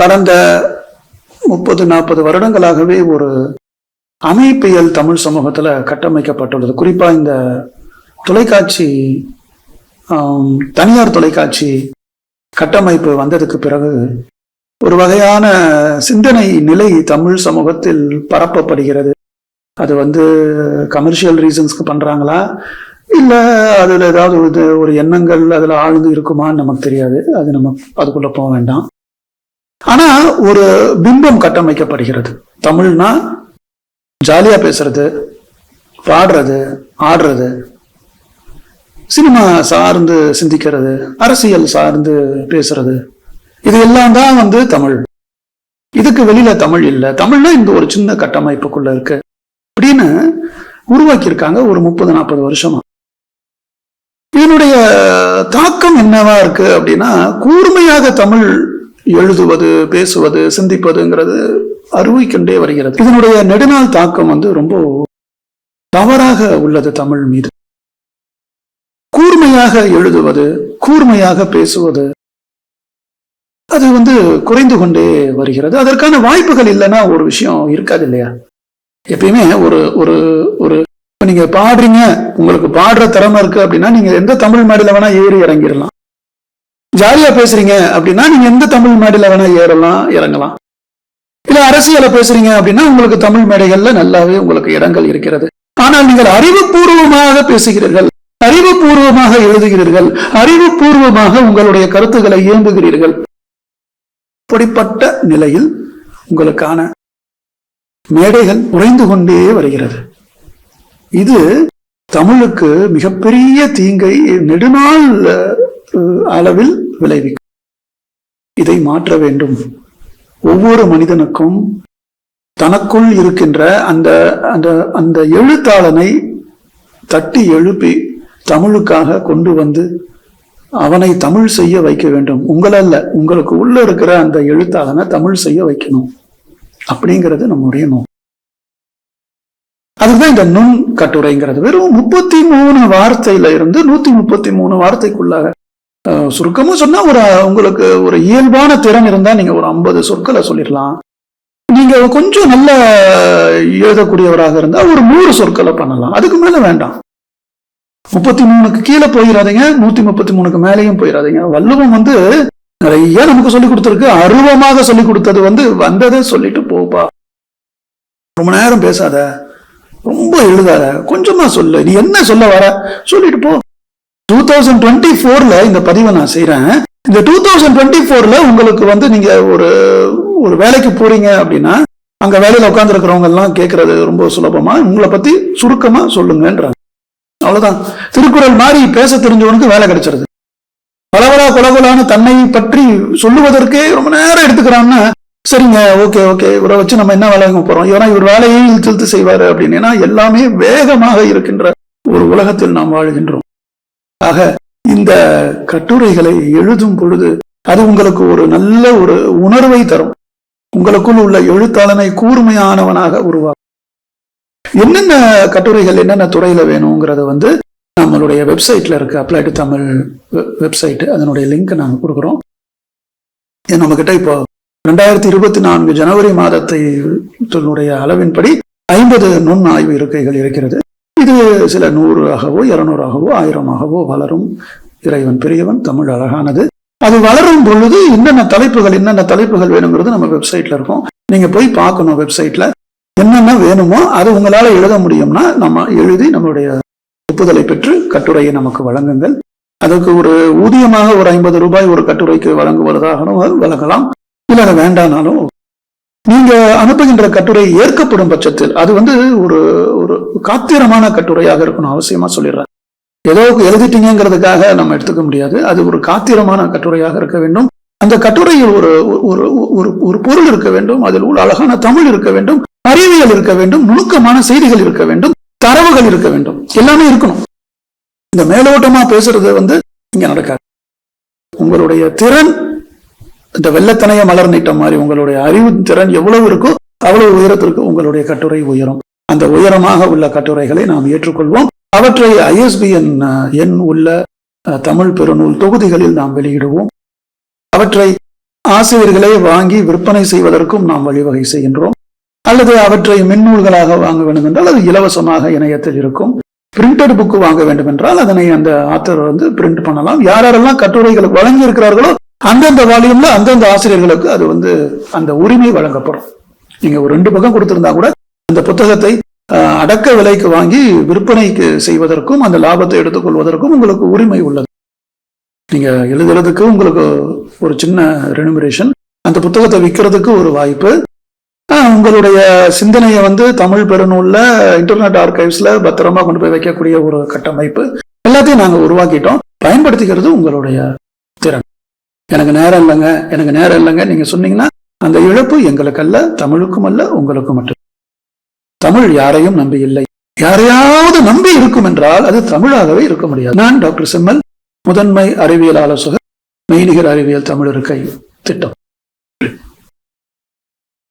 கடந்த முப்பது நாற்பது வருடங்களாகவே ஒரு அமைப்பியல் தமிழ் சமூகத்தில் கட்டமைக்கப்பட்டுள்ளது. குறிப்பாக இந்த தொலைக்காட்சி தனியார் தொலைக்காட்சி கட்டமைப்பு வந்ததுக்கு பிறகு ஒரு வகையான சிந்தனை நிலை தமிழ் சமூகத்தில் பரப்பப்படுகிறது. அது வந்து கமர்ஷியல் ரீசன்ஸ்க்கு பண்ணுறாங்களா இல்லை அதில் ஏதாவது ஒரு ஒரு எண்ணங்கள் அதில் ஆழ்ந்து இருக்குமான்னு நமக்கு தெரியாது. அது நம்ம அதுக்குள்ளே போக வேண்டாம். ஆனா ஒரு பிம்பம் கட்டமைக்கப்படுகிறது. தமிழ்னா ஜாலியா பேசுறது பாடுறது ஆடுறது சினிமா சார்ந்து சிந்திக்கிறது அரசியல் சார்ந்து பேசுறது இது எல்லாம் தான் வந்து தமிழ். இதுக்கு வெளியில தமிழ் இல்லை. தமிழ்னா இந்த ஒரு சின்ன கட்டமைப்புக்குள்ள இருக்கு. அப்படின்னு உருவாக்கியிருக்காங்க ஒரு முப்பது நாற்பது வருஷமா. இதனுடைய தாக்கம் என்னவா இருக்கு அப்படின்னா கூர்மையாக தமிழ் எழுதுவது பேசுவது சிந்திப்பதுங்கிறது அருவிக்கொண்டே வருகிறது. இதனுடைய நெடுநாள் தாக்கம் வந்து ரொம்ப தவறாக உள்ளது தமிழ் மீது. கூர்மையாக எழுதுவது கூர்மையாக பேசுவது அது வந்து குறைந்து கொண்டே வருகிறது. அதற்கான வாய்ப்புகள் இல்லைன்னா ஒரு விஷயம் இருக்காது இல்லையா? எப்பயுமே ஒரு ஒரு ஒரு நீங்க பாடுறீங்க உங்களுக்கு பாடுற திறமை இருக்கு அப்படின்னா நீங்க எந்த தமிழ் மேடையில வேணா ஏறி இறங்கிடலாம். ஜாலியா பேசுறீங்க அப்படின்னா நீங்க எந்த தமிழ் மேடையில வேணா ஏறலாம் இறங்கலாம். இல்ல அரசியலை பேசுறீங்க அப்படின்னா உங்களுக்கு தமிழ் மேடைகள்ல நல்லாவே உங்களுக்கு இடங்கள் இருக்கிறது. ஆனால் நீங்கள் அறிவுபூர்வமாக பேசுகிறீர்கள் அறிவுபூர்வமாக எழுதுகிறீர்கள் அறிவுபூர்வமாக உங்களுடைய கருத்துக்களை இயங்குகிறீர்கள் இப்படிப்பட்ட நிலையில் உங்களுக்கான மேடைகள் குறைந்து கொண்டே வருகிறது. இது தமிழுக்கு மிகப்பெரிய தீங்கை நெடுநாள் அளவில் விளைவிக்கும். இதை மாற்ற வேண்டும். ஒவ்வொரு மனிதனுக்கும் தனக்குள் இருக்கின்ற அந்த அந்த அந்த எழுத்தாளனை தட்டி எழுப்பி தமிழுக்காக கொண்டு வந்து அவனை தமிழ் செய்ய வைக்க வேண்டும். உங்களல்ல உங்களுக்கு உள்ள இருக்கிற அந்த எழுத்தாளனை தமிழ் செய்ய வைக்கணும். அப்படிங்கிறது நம்முடைய நோக்கம். அதுதான் இந்த நுண் கட்டுரைங்கிறது. வெறும் முப்பத்தி மூணு வார்த்தையில இருந்து நூத்தி முப்பத்தி மூணு வார்த்தைக்குள்ளாக சுருக்கமும் சொன்னா ஒரு உங்களுக்கு ஒரு இயல்பான திறன் இருந்தா நீங்க ஒரு ஐம்பது சொற்களை சொல்லிடலாம். நீங்க கொஞ்சம் நல்ல எழுதக்கூடியவராக இருந்தா ஒரு நூறு சொற்களை பண்ணலாம். அதுக்கு மேல வேண்டாம். முப்பத்தி மூணுக்கு கீழே போயிடாதீங்க நூத்தி முப்பத்தி மூணுக்கு மேலேயும் போயிடாதீங்க வள்ளுவம் வந்து நிறைய நமக்கு சொல்லி கொடுத்துருக்கு. அருவமாக சொல்லி கொடுத்தது வந்து வந்ததை சொல்லிட்டு போப்பா. ரொம்ப நேரம் பேசாத. ரொம்ப எழுதாத. கொஞ்சமா சொல்லு. நீ என்ன சொல்ல வர? சொல்லிட்டு போ. டூ தௌசண்ட் டுவெண்ட்டி ஃபோர்ல இந்த பதிவை நான் செய்யறேன் இந்த டூ தௌசண்ட் டுவெண்ட்டி ஃபோர்ல உங்களுக்கு வந்து நீங்க ஒரு ஒரு வேலைக்கு போறீங்க அப்படின்னா அங்க வேலையில உட்காந்துருக்கிறவங்க எல்லாம் கேட்கறது ரொம்ப சுலபமா உங்களை பத்தி சுருக்கமா சொல்லுங்கன்றாங்க. அவ்வளவுதான். திருக்குறள் மாதிரி பேச தெரிஞ்சவனுக்கு வேலை கிடைச்சிருது. பலவரா குலகுலான தன்னை பற்றி சொல்லுவதற்கே ரொம்ப நேரம் எடுத்துக்கிறான்னா சரிங்க ஓகே ஓகே இவரை வச்சு நம்ம என்ன வேலைக்கு போறோம்? ஏன்னா இவர் வேலையை இழுத்து செய்வாரு அப்படின்னா. எல்லாமே வேகமாக இருக்கின்ற ஒரு உலகத்தில் நாம் வாழ்கின்றோம். ஆக இந்த கட்டுரைகளை எழுதும் பொழுது அது உங்களுக்கு ஒரு நல்ல ஒரு உணர்வை தரும். உங்களுக்குள் உள்ள எழுத்தாளனை கூர்மையானவனாக உருவாக்கும் என்னென்ன கட்டுரைகள் என்னென்ன துறையில வேணுங்கிறத வந்து நம்மளுடைய வெப்சைட்ல இருக்கு. அப்ளைடு தமிழ் வெப்சைட் அதனுடைய லிங்க் நாங்கள் கொடுக்குறோம். நம்ம கிட்ட இப்போ ரெண்டாயிரத்தி இருபத்தி நான்கு ஜனவரி மாதத்தை இதனுடைய அளவின்படி ஐம்பது நுண் ஆய்வு இருக்கைகள் இருக்கிறது. இது சில நூறாகவோ இரநூறாகவோ ஆயிரமாகவோ வளரும். இறைவன் பெரியவன் தமிழ் அழகானது. அது வளரும் பொழுது என்னென்ன தலைப்புகள் என்னென்ன தலைப்புகள் வேணுங்கிறது நம்ம வெப்சைட்ல இருக்கும். நீங்க போய் பார்க்கணும் வெப்சைட்ல என்னென்ன வேணுமோ அது உங்களால எழுத முடியும்னா நம்ம எழுதி நம்மளுடைய ஒப்புதலை பெற்று கட்டுரையை நமக்கு வழங்குங்கள். அதுக்கு ஒரு ஊதியமாக ஒரு ஐம்பது ரூபாய் ஒரு கட்டுரைக்கு வழங்குவதாகவும் வழங்கலாம். இல்லை வேண்டானாலும் நீங்க அனுப்புகின்ற கட்டுரை ஏற்கப்படும் பட்சத்தில் அது வந்து ஒரு ஒரு காத்திரமான கட்டுரையாக இருக்கணும் அவசியமா சொல்லிடுறேன் ஏதோ எழுதிட்டீங்கிறதுக்காக நம்ம எடுத்துக்க முடியாது. அது ஒரு காத்திரமான கட்டுரையாக இருக்க வேண்டும். அந்த கட்டுரையில் ஒரு ஒரு ஒரு ஒரு பொருள் இருக்க வேண்டும். அதில் உள்ள அழகான தமிழ் இருக்க வேண்டும். அறிவியல் இருக்க வேண்டும். நுணுக்கமான செய்திகள் இருக்க வேண்டும். தரவுகள் இருக்க வேண்டும். எல்லாமே இருக்கணும். இந்த மேலோட்டமா பேசுறது வந்து இங்க நடக்காது. உங்களுடைய திறன் இந்த வெள்ளத்தனைய மலர் நீட்டம் மாதிரி உங்களுடைய அறிவு திறன் எவ்வளவு இருக்கோ அவ்வளவு உயரத்திற்கு உங்களுடைய கட்டுரை உயரும். அந்த உயரமாக உள்ள கட்டுரைகளை நாம் ஏற்றுக்கொள்வோம். அவற்றை ஐஎஸ்பிஎன் எண் உள்ள தமிழ் பெருநூல் தொகுதிகளில் நாம் வெளியிடுவோம். அவற்றை ஆசிரியர்களை வாங்கி விற்பனை செய்வதற்கும் நாம் வழிவகை செய்கின்றோம். அல்லது அவற்றை மின்னூல்களாக வாங்க வேண்டும் என்றால் அது இலவசமாக இணையத்தில் இருக்கும். பிரிண்டட் புக்கு வாங்க வேண்டும் என்றால் அதனை அந்த ஆத்தர் வந்து பிரிண்ட் பண்ணலாம். யார் யாரெல்லாம் கட்டுரைகள் வழங்கி இருக்கிறார்களோ அந்தந்த வால்யூம்ல அந்தந்த ஆசிரியர்களுக்கு அது வந்து அந்த உரிமை வழங்கப்படும். நீங்க ஒரு ரெண்டு பக்கம் கொடுத்திருந்தா கூட அந்த புத்தகத்தை அடக்க விலைக்கு வாங்கி விற்பனைக்கு செய்வதற்கும் அந்த லாபத்தை எடுத்துக்கொள்வதற்கும் உங்களுக்கு உரிமை உள்ளது. நீங்க எழுதுறதுக்கு உங்களுக்கு ஒரு சின்ன ரெனுமரேஷன் அந்த புத்தகத்தை விற்கிறதுக்கு ஒரு வாய்ப்பு. உங்களுடைய சிந்தனையை வந்து தமிழ் பெருநூல்ல இன்டர்நெட் ஆர்கைவ்ஸ்ல பத்திரமா கொண்டு போய் வைக்கக்கூடிய ஒரு கட்டமைப்பு. எல்லாத்தையும் நாங்கள் உருவாக்கிட்டோம். பயன்படுத்திக்கிறது உங்களுடைய எனக்கு நேரம் இல்லைங்க எனக்கு நேரம் இல்லைங்க. நீங்க சொன்னீங்கன்னா அந்த இழப்பு எங்களுக்கு அல்ல தமிழுக்கும் அல்ல உங்களுக்கும் மட்டும். தமிழ் யாரையும் நம்பி இல்லை. யாரையாவது நம்பி இருக்கும் என்றால் அது தமிழாகவே இருக்க முடியாது. நான் டாக்டர் செம்மல் முதன்மை அறிவியல் ஆலோசகர் மெய்நிகர் அறிவியல் தமிழ் இருக்கை திட்டம்.